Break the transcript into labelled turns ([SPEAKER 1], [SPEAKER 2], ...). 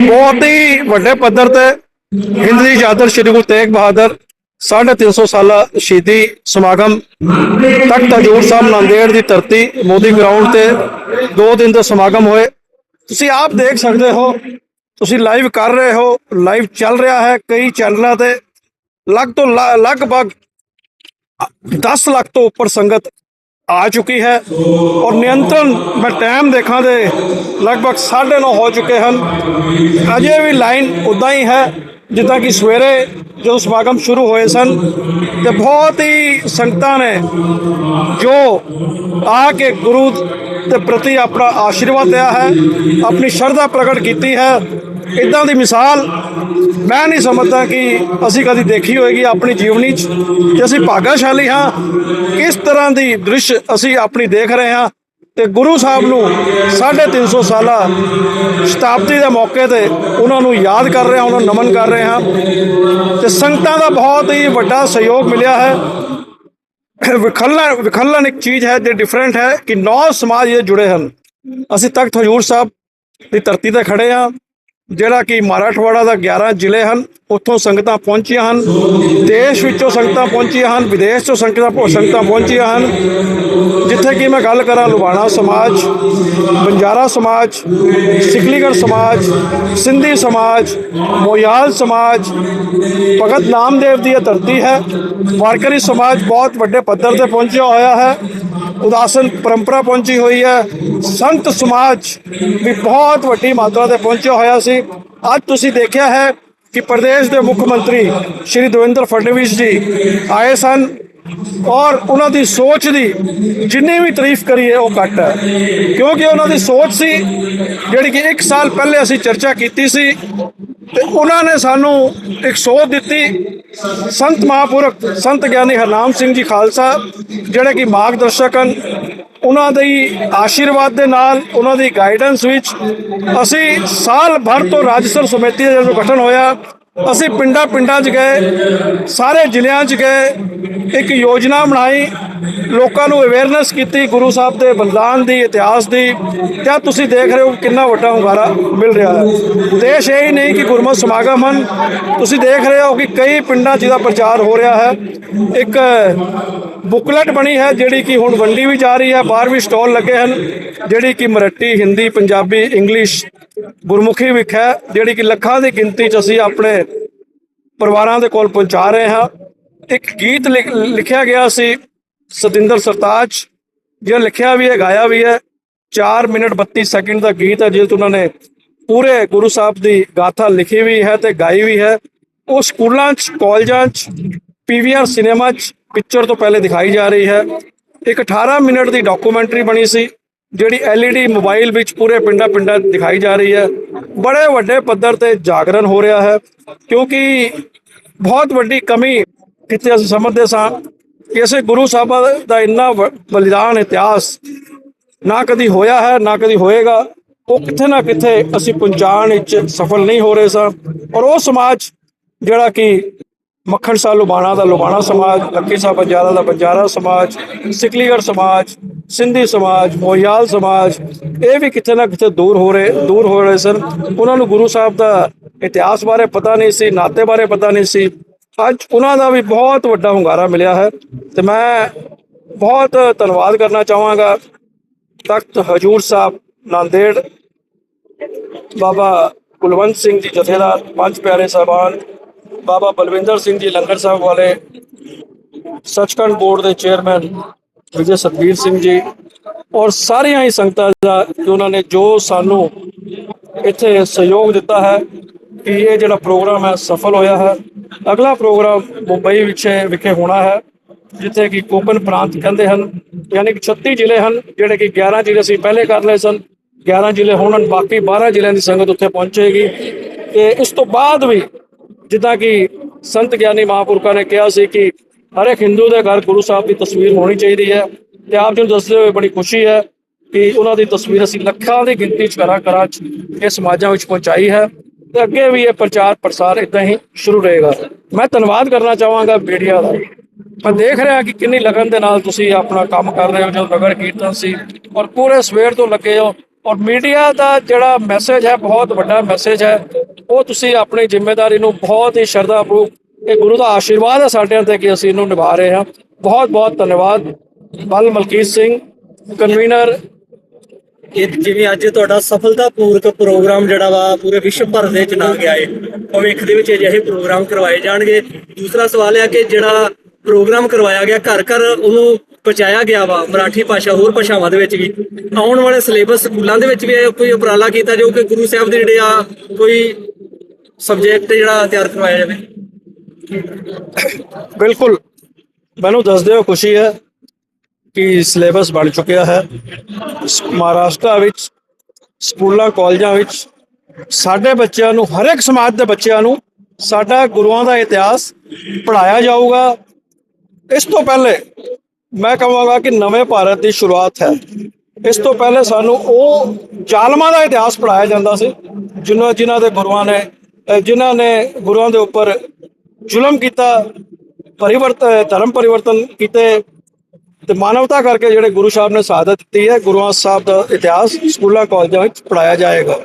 [SPEAKER 1] ਬਹੁਤ ਹੀ ਵੱਡੇ ਪੱਧਰ ਤੇ ਹਿੰਦ ਦੀ ਚਾਦਰ ਸ਼੍ਰੀ ਗੁਰੂ ਤੇਗ ਬਹਾਦਰ 350 ਸਾਲਾ ਸ਼ਹੀਦੀ ਸਮਾਗਮ ਤਖਤ ਹਜੂਰ ਸਾਹਿਬ ਨਾਂਦੇੜ ਦੀ ਧਰਤੀ ਮੋਦੀ ਗਰਾਊਂਡ ਤੇ ਦੋ ਦਿਨ ਦਾ ਸਮਾਗਮ ਹੋਏ। ਤੁਸੀਂ ਆਪ ਦੇਖ ਸਕਦੇ ਹੋ, ਤੁਸੀਂ ਲਾਈਵ ਕਰ ਰਹੇ ਹੋ ਲਾਈਵ ਚੱਲ ਰਿਹਾ ਹੈ, ਕਈ ਚੈਨਲਾਂ ਤੇ। ਲਗ ਤੋਂ ਲ- ਲਗਭਗ 10 ਲੱਖ ਤੋਂ ਉੱਪਰ ਸੰਗਤ ਆ ਚੁੱਕੀ ਹੈ ਔਰ ਨਿਯੰਤਰਣ ਮੈਂ ਟਾਈਮ ਦੇਖਾਂ ਦੇ ਲਗਭਗ 9:30 ਹੋ ਚੁੱਕੇ ਹਨ। ਅਜੇ ਵੀ ਲਾਈਨ ਉਦਾਂ ਹੀ ਹੈ, ਜਿੱਦਾਂ ਕਿ ਸਵੇਰੇ ਜਦੋਂ ਸਮਾਗਮ ਸ਼ੁਰੂ ਹੋਏ ਸਨ, ਤੇ ਬਹੁਤ ਹੀ ਸੰਗਤਾਂ ਨੇ ਜੋ ਆ ਕੇ ਗੁਰੂ ਦੇ ਪ੍ਰਤੀ ਆਪਣਾ ਆਸ਼ੀਰਵਾਦ ਲਿਆ ਹੈ, ਆਪਣੀ ਸ਼ਰਧਾ ਪ੍ਰਗਟ ਕੀਤੀ ਹੈ। ਇਦਾਂ ਦੀ ਮਿਸਾਲ ਮੈਂ ਨਹੀਂ ਸਮਝਦਾ ਕਿ ਅਸੀਂ ਕਦੀ ਦੇਖੀ ਹੋਏਗੀ ਆਪਣੀ ਜੀਵਨੀ 'ਚ ਕਿ ਅਸੀਂ ਭਾਗਾਸ਼ਾਲੀ ਹਾਂ। ਕਿਸ ਤਰ੍ਹਾਂ ਦੀ ਦ੍ਰਿਸ਼ ਅਸੀਂ ਆਪਣੀ ਦੇਖ ਰਹੇ ਹਾਂ ਤੇ ਗੁਰੂ ਸਾਹਿਬ ਨੂੰ 350 ਸਾਲਾ ਸ਼ਤਾਬਦੀ ਦੇ ਮੌਕੇ ਤੇ ਉਹਨਾਂ ਨੂੰ ਯਾਦ ਕਰ ਰਹੇ ਹਾਂ, ਉਹਨਾਂ ਨੂੰ ਨਮਨ ਕਰ ਰਹੇ ਹਾਂ। ਤੇ ਸੰਗਤਾਂ ਦਾ ਬਹੁਤ ਹੀ ਵੱਡਾ ਸਹਿਯੋਗ ਮਿਲਿਆ ਹੈ। ਵਿਖਲਣ ਵਿਖਲਣ ਇੱਕ ਚੀਜ਼ ਹੈ ਜੇ ਡਿਫਰੈਂਟ ਹੈ ਕਿ ਨੌ ਸਮਾਜ ਇਹ ਜੁੜੇ ਹਨ। ਅਸੀਂ ਤਖਤ ਹਜੂਰ ਸਾਹਿਬ ਦੀ ਧਰਤੀ ਤੇ ਖੜੇ ਹਾਂ। ਜਿਹੜਾ ਕਿ ਮਰਾਠਵਾੜਾ ਦਾ 11 ਜ਼ਿਲ੍ਹੇ ਹਨ, ਉੱਥੋਂ ਸੰਗਤਾਂ ਪਹੁੰਚੀਆਂ ਹਨ, ਦੇਸ਼ ਵਿੱਚੋਂ ਸੰਗਤਾਂ ਪਹੁੰਚੀਆਂ ਹਨ, ਵਿਦੇਸ਼ ਤੋਂ ਸੰਗਤਾਂ ਸੰਗਤਾਂ ਪਹੁੰਚੀਆਂ ਹਨ। ਜਿੱਥੇ ਕਿ ਮੈਂ ਗੱਲ ਕਰਾਂ ਲੁਬਾਣਾ ਸਮਾਜ, ਬੰਜਾਰਾ ਸਮਾਜ ਸਿਕਲੀਗੜ ਸਮਾਜ, ਸਿੰਧੀ ਸਮਾਜ ਮੋਯਾਲ ਸਮਾਜ, ਭਗਤ ਨਾਮਦੇਵ ਦੀ ਇਹ ਧਰਤੀ ਹੈ। ਵਾਰਕਰੀ ਸਮਾਜ ਬਹੁਤ ਵੱਡੇ ਪੱਧਰ ਤੇ ਪਹੁੰਚਿਆ ਹੋਇਆ ਹੈ। ਉਦਾਸਨ ਪਰੰਪਰਾ ਪਹੁੰਚੀ ਹੋਈ ਹੈ। ਸੰਤ ਸਮਾਜ ਵੀ ਬਹੁਤ ਵੱਡੀ ਮਾਤਰਾ ਤੇ ਪਹੁੰਚਿਆ ਹੋਇਆ ਸੀ। ਅੱਜ ਤੁਸੀਂ ਦੇਖਿਆ ਹੈ ਕਿ ਪ੍ਰਦੇਸ਼ ਦੇ ਮੁੱਖ ਮੰਤਰੀ ਸ਼੍ਰੀ ਦੇਵੇਂਦਰ ਫੜਨਵੀਸ ਜੀ ਆਏ ਸਨ ਔਰ ਉਹਨਾਂ ਦੀ ਸੋਚ ਦੀ ਜਿੰਨੀ ਵੀ ਤਾਰੀਫ ਕਰੀਏ ਉਹ ਘੱਟ ਹੈ। ਕਿਉਂਕਿ ਉਹਨਾਂ ਦੀ ਸੋਚ ਸੀ ਜਿਹੜੀ ਕਿ 1 ਸਾਲ ਪਹਿਲੇ ਅਸੀਂ ਚਰਚਾ ਕੀਤੀ ਸੀ ਤੇ ਉਹਨਾਂ ਨੇ ਸਾਨੂੰ ਇੱਕ ਸੋਧ ਦਿੱਤੀ। ਸੰਤ ਮਹਾਂਪੁਰਖ, ਸੰਤ ਗਿਆਨੀ ਹਰਨਾਮ ਸਿੰਘ ਜੀ ਖਾਲਸਾ, ਜਿਹੜੇ ਕਿ ਮਾਰਗਦਰਸ਼ਕ ਹਨ, ਉਹਨਾਂ ਦੇ ਆਸ਼ੀਰਵਾਦ ਦੇ ਨਾਲ, ਉਹਨਾਂ ਦੀ ਗਾਈਡੈਂਸ ਵਿੱਚ ਅਸੀਂ ਸਾਲ ਭਰ ਤੋਂ ਰਾਜਸਰ ਸਮਿਤੀ ਦਾ ਜਦੋਂ ਗਠਨ ਹੋਇਆ। ਅਸੀਂ ਪਿੰਡਾਂ ਪਿੰਡਾਂ 'ਚ ਗਏ, ਸਾਰੇ ਜ਼ਿਲ੍ਹਿਆਂ 'ਚ ਗਏ, ਇੱਕ ਯੋਜਨਾ ਬਣਾਈ, ਲੋਕਾਂ ਨੂੰ ਅਵੇਅਰਨੈਸ ਕੀਤੀ, ਗੁਰੂ ਸਾਹਿਬ ਦੇ ਬਲਿਦਾਨ ਦੀ, ਇਤਿਹਾਸ ਦੀ ਤੇ ਤੁਸੀਂ ਦੇਖ ਰਹੇ ਹੋ ਕਿੰਨਾ ਵੱਡਾ ਹੁੰਗਾਰਾ ਮਿਲ ਰਿਹਾ ਹੈ। ਦੇਸ਼ ਇਹ ਹੀ ਨਹੀਂ ਕਿ ਗੁਰਮਤਿ ਸਮਾਗਮ ਹਨ, ਤੁਸੀਂ ਦੇਖ ਰਹੇ ਹੋ ਕਿ ਕਈ ਪਿੰਡਾਂ 'ਚ ਇਹਦਾ ਪ੍ਰਚਾਰ ਹੋ ਰਿਹਾ ਹੈ। ਇੱਕ ਬੁਕਲੇਟ ਬਣੀ ਹੈ ਜਿਹੜੀ ਕਿ ਹੁਣ ਵੰਡੀ ਵੀ ਜਾ ਰਹੀ ਹੈ, ਬਾਹਰ ਵੀ ਸਟਾਲ ਲੱਗੇ ਹਨ, ਜਿਹੜੀ ਕਿ ਮਰਾਠੀ, ਹਿੰਦੀ, ਪੰਜਾਬੀ, ਇੰਗਲਿਸ਼ ਗੁਰਮੁਖੀ ਵਿੱਚ ਹੈ ਜਿਹੜੀ ਕਿ ਲੱਖਾਂ ਦੀ ਗਿਣਤੀ 'ਚ ਅਸੀਂ ਆਪਣੇ ਪਰਿਵਾਰਾਂ ਦੇ ਕੋਲ ਪਹੁੰਚਾ ਰਹੇ ਹਾਂ। ਇੱਕ ਗੀਤ ਲਿਖ- ਲਿਖਿਆ ਗਿਆ ਸੀ ਸਤਿੰਦਰ ਸਰਤਾਜ। ਜਿਹੜਾ ਲਿਖਿਆ ਵੀ ਹੈ, ਗਾਇਆ ਵੀ ਹੈ। 4 ਮਿੰਟ 32 ਸੈਕਿੰਡ ਦਾ ਗੀਤ ਹੈ ਜਿਸ 'ਚ ਉਹਨਾਂ ਨੇ ਪੂਰੇ ਗੁਰੂ ਸਾਹਿਬ ਦੀ ਗਾਥਾ ਲਿਖੀ ਵੀ ਹੈ ਤੇ ਗਾਈ ਵੀ ਹੈ। ਉਹ ਸਕੂਲਾਂ 'ਚ, ਕਾਲਜਾਂ 'ਚ ਪੀਵੀਆਰ ਸਿਨੇਮਾ 'ਚ, ਪਿਕਚਰ ਤੋਂ ਪਹਿਲੇ ਦਿਖਾਈ ਜਾ ਰਹੀ ਹੈ। ਇੱਕ 18 ਮਿੰਟ ਦੀ ਡਾਕੂਮੈਂਟਰੀ ਬਣੀ ਸੀ। ਜਿਹੜੀ ਐਲਈਡੀ ਮੋਬਾਈਲ ਵਿੱਚ ਪੂਰੇ ਪਿੰਡਾਂ ਪਿੰਡਾਂ ਦਿਖਾਈ ਜਾ ਰਹੀ ਹੈ। ਬੜੇ ਵੱਡੇ ਪੱਧਰ ਤੇ ਜਾਗਰਣ ਹੋ ਰਿਹਾ ਹੈ, ਕਿਉਂਕਿ ਬਹੁਤ ਵੱਡੀ ਕਮੀ ਕਿਤੇ ਅਸੀਂ ਸਮਝਦੇ ਸਾਂ ਕਿ ਇਸੇ ਗੁਰੂ ਸਾਹਿਬਾਂ ਦਾ ਇੰਨਾ ਵ- ਬਲਿਦਾਨ ਇਤਿਹਾਸ ਨਾ ਕਦੀ ਹੋਇਆ ਹੈ, ਨਾ ਕਦੀ ਹੋਏਗਾ। ਉਹ ਕਿੱਥੇ ਨਾ ਕਿਤੇ ਅਸੀਂ ਪਹੁੰਚਾਉਣ ਵਿੱਚ ਸਫਲ ਨਹੀਂ ਹੋ ਰਹੇ ਸਾਂ। ਔਰ ਉਹ ਸਮਾਜ ਜਿਹੜਾ ਕਿ ਮੱਖਣ ਸਾਹਿਬ ਲੁਬਾਣਾ ਦਾ ਲੁਬਾਣਾ ਸਮਾਜ, ਲੱਕੀ ਸਾਹਿਬ ਬੰਜਾਰਾ ਦਾ ਬੰਜਾਰਾ ਸਮਾਜ ਸਿਕਲੀਗੜ ਸਮਾਜ ਸਿੰਧੀ ਸਮਾਜ ਮੋਯਾਲ ਸਮਾਜ, ਇਹ ਵੀ ਕਿਤੇ ਨਾ ਕਿਤੇ ਦੂਰ ਹੋ ਰਹੇ, ਦੂਰ ਹੋ ਰਹੇ ਸਨ। ਉਹਨਾਂ ਨੂੰ ਗੁਰੂ ਸਾਹਿਬ ਦਾ ਇਤਿਹਾਸ ਬਾਰੇ ਪਤਾ ਨਹੀਂ ਸੀ, ਨਾਤੇ ਬਾਰੇ ਪਤਾ ਨਹੀਂ ਸੀ। ਅੱਜ ਉਹਨਾਂ ਦਾ ਵੀ ਬਹੁਤ ਵੱਡਾ ਹੁੰਗਾਰਾ ਮਿਲਿਆ ਹੈ ਤੇ ਮੈਂ ਬਹੁਤ ਧੰਨਵਾਦ ਕਰਨਾ ਚਾਹਾਂਗਾ ਤਖਤ ਹਜੂਰ ਸਾਹਿਬ ਨਾਂਦੇੜ, ਬਾਬਾ ਕੁਲਵੰਤ ਸਿੰਘ ਜੀ ਜਥੇਦਾਰ, ਪੰਜ ਪਿਆਰੇ ਸਾਹਿਬਾਨ, ਬਾਬਾ ਬਲਵਿੰਦਰ ਸਿੰਘ ਜੀ ਲੰਗਰ ਸਾਹਿਬ ਵਾਲੇ, ਸੱਚਖੰਡ ਬੋਰਡ ਦੇ ਚੇਅਰਮੈਨ ਵਿਜੇ ਸਤਬੀਰ ਸਿੰਘ ਜੀ ਔਰ ਸਾਰੀਆਂ ਹੀ ਸੰਗਤਾਂ ਦਾ ਉਹਨਾਂ ਨੇ, ਜੋ ਸਾਨੂੰ ਇੱਥੇ ਸਹਿਯੋਗ ਦਿੱਤਾ ਹੈ ਕਿ ਇਹ ਜਿਹੜਾ ਪ੍ਰੋਗਰਾਮ ਹੈ ਸਫਲ ਹੋਇਆ ਹੈ। ਅਗਲਾ ਪ੍ਰੋਗਰਾਮ ਮੁੰਬਈ ਵਿੱਚ ਵਿਖੇ ਹੋਣਾ ਹੈ, ਜਿੱਥੇ ਕਿ ਕੋਕਨ ਪ੍ਰਾਂਤ ਕਹਿੰਦੇ ਹਨ, ਯਾਨੀ ਕਿ 36 ਜ਼ਿਲ੍ਹੇ ਹਨ, ਜਿਹੜੇ ਕਿ 11 ਜ਼ਿਲ੍ਹੇ ਅਸੀਂ ਪਹਿਲੇ ਕਰ ਲਏ ਸਨ। 11 ਜ਼ਿਲ੍ਹੇ ਹੋਣਨ ਬਾਕੀ 12 ਜ਼ਿਲ੍ਹਿਆਂ ਦੀ ਸੰਗਤ ਉੱਥੇ ਪਹੁੰਚੇਗੀ। ਤੇ ਇਸ ਤੋਂ ਬਾਅਦ ਵੀ ਜਿੱਦਾਂ ਕਿ ਸੰਤ ਗਿਆਨੀ ਮਹਾਂਪੁਰਖਾਂ ਨੇ ਕਿਹਾ ਸੀ ਕਿ ਹਰ ਇੱਕ ਹਿੰਦੂ ਦੇ ਘਰ ਗੁਰੂ ਸਾਹਿਬ ਦੀ ਤਸਵੀਰ ਹੋਣੀ ਚਾਹੀਦੀ ਹੈ ਤੇ ਆਪ ਜੀ ਨੂੰ ਦੱਸਦੇ ਹੋਏ ਬੜੀ ਖੁਸ਼ੀ ਹੈ ਕਿ ਉਹਨਾਂ ਦੀ ਤਸਵੀਰ ਅਸੀਂ ਲੱਖਾਂ ਦੀ ਗਿਣਤੀ ਚ ਘਰਾਂ ਘਰਾਂ ਚ ਇਹ ਸਮਾਜਾਂ ਵਿੱਚ ਪਹੁੰਚਾਈ ਹੈ ਤੇ ਅੱਗੇ ਵੀ ਇਹ ਪ੍ਰਚਾਰ ਪ੍ਰਸਾਰ ਇਦਾਂ ਹੀ ਸ਼ੁਰੂ ਰਹੇਗਾ। ਮੈਂ ਧੰਨਵਾਦ ਕਰਨਾ ਚਾਹਾਂਗਾ ਮੀਡੀਆ ਦਾ। ਮੈਂ ਦੇਖ ਰਿਹਾ ਕਿ ਕਿੰਨੀ ਲਗਨ ਦੇ ਨਾਲ ਤੁਸੀਂ ਆਪਣਾ ਕੰਮ ਕਰ ਰਹੇ ਹੋ, ਜੋ ਨਗਰ ਕੀਰਤਨ ਸੀ ਔਰ ਪੂਰੇ ਸਵੇਰ ਤੋਂ ਲੱਗੇ ਹੋ ਔਰ ਮੀਡੀਆ ਦਾ ਜਿਹੜਾ ਮੈਸੇਜ ਹੈ, ਬਹੁਤ ਵੱਡਾ ਮੈਸੇਜ ਹੈ, ਉਹ ਤੁਸੀਂ ਆਪਣੀ ਜ਼ਿੰਮੇਵਾਰੀ ਨੂੰ ਬਹੁਤ ਹੀ ਸ਼ਰਧਾਪੂਰਵਕ ਇਹ ਗੁਰੂ ਦਾ ਆਸ਼ੀਰਵਾਦ ਹੈ ਸਾਡੇ ਤੇ ਕਿ ਅਸੀਂ ਇਹਨੂੰ ਨਿਭਾ ਰਹੇ ਹਾਂ। ਬਹੁਤ ਬਹੁਤ ਧੰਨਵਾਦ। ਬਲ ਮਲਕੀਤ ਸਿੰਘ ਕਨਵੀਨਰ
[SPEAKER 2] ਇਹ ਜਿਵੇਂ ਅੱਜ ਤੁਹਾਡਾ ਸਫਲਤਾਪੂਰਕ ਪ੍ਰੋਗਰਾਮ ਜਿਹੜਾ ਵਾ, ਪੂਰੇ ਵਿਸ਼ਵ ਭਰ ਦੇ ਵਿੱਚ ਨਾ ਗਿਆ ਹੈ ਭਵਿੱਖ ਦੇ ਵਿੱਚ ਅਜਿਹੇ ਪ੍ਰੋਗਰਾਮ ਕਰਵਾਏ ਜਾਣਗੇ। ਦੂਸਰਾ ਸਵਾਲ ਹੈ ਕਿ ਜਿਹੜਾ ਪ੍ਰੋਗਰਾਮ ਕਰਵਾਇਆ ਗਿਆ, ਘਰ ਘਰ ਉਹਨੂੰ ਪਹੁੰਚਾਇਆ ਗਿਆ ਵਾ, ਮਰਾਠੀ ਭਾਸ਼ਾ, ਹੋਰ ਭਾਸ਼ਾਵਾਂ ਦੇ ਵਿੱਚ ਵੀ। ਆਉਣ ਵਾਲੇ ਸਿਲੇਬਸ ਸਕੂਲਾਂ ਦੇ ਵਿੱਚ ਵੀ ਇਹ ਕੋਈ ਉਪਰਾਲਾ ਕੀਤਾ ਜੋ ਕਿ ਗੁਰੂ ਸਾਹਿਬ ਦੇ ਜਿਹੜੇ ਆ ਕੋਈ ਸਬਜੈਕਟ ਜਿਹੜਾ ਤਿਆਰ ਕਰਵਾਇਆ ਜਾਵੇ?
[SPEAKER 1] ਬਿਲਕੁਲ। ਮੈਨੂੰ ਦੱਸਦੇ ਹੋ ਖੁਸ਼ੀ ਹੈ ਕਿ ਸਿਲੇਬਸ ਬਣ ਚੁੱਕਿਆ ਹੈ। ਮਹਾਰਾਸ਼ਟਰ ਵਿੱਚ, ਸਕੂਲਾਂ, ਕਾਲਜਾਂ ਵਿੱਚ, ਸਾਡੇ ਬੱਚਿਆਂ ਨੂੰ ਹਰ ਇੱਕ ਸਮਾਜ ਦੇ ਬੱਚਿਆਂ ਨੂੰ ਸਾਡਾ ਗੁਰੂਆਂ ਦਾ ਇਤਿਹਾਸ ਪੜਾਇਆ ਜਾਊਗਾ। ਇਸ ਤੋਂ ਪਹਿਲੇ ਮੈਂ ਕਹਾਂਗਾ ਕਿ ਨਵੇਂ ਭਾਰਤ ਦੀ ਸ਼ੁਰੂਆਤ ਹੈ। ਇਸ ਤੋਂ ਪਹਿਲੇ ਸਾਨੂੰ ਉਹ ਜ਼ਾਲਮਾਂ ਦਾ ਇਤਿਹਾਸ ਪੜਾਇਆ ਜਾਂਦਾ ਸੀ, ਜਿਨ੍ਹਾਂ ਜਿਨ੍ਹਾਂ ਦੇ ਗੁਰੂਆਂ ਨੇ, ਅਹ ਜਿਨ੍ਹਾਂ ਨੇ ਗੁਰੂਆਂ ਦੇ ਉੱਪਰ ਜ਼ੁਲਮ ਕੀਤਾ, ਪਰਿਵਰਤ ਧਰਮ ਪਰਿਵਰਤਨ ਕੀਤੇ ਤੇ ਮਾਨਵਤਾ ਕਰਕੇ ਜਿਹੜੇ ਗੁਰੂ ਸਾਹਿਬ ਨੇ ਸ਼ਹਾਦਤ ਦਿੱਤੀ ਹੈ ਗੁਰੂਆਂ ਸਾਹਿਬ ਦਾ ਇਤਿਹਾਸ ਸਕੂਲਾਂ, ਕਾਲਜਾਂ ਵਿੱਚ ਪੜਾਇਆ ਜਾਏਗਾ।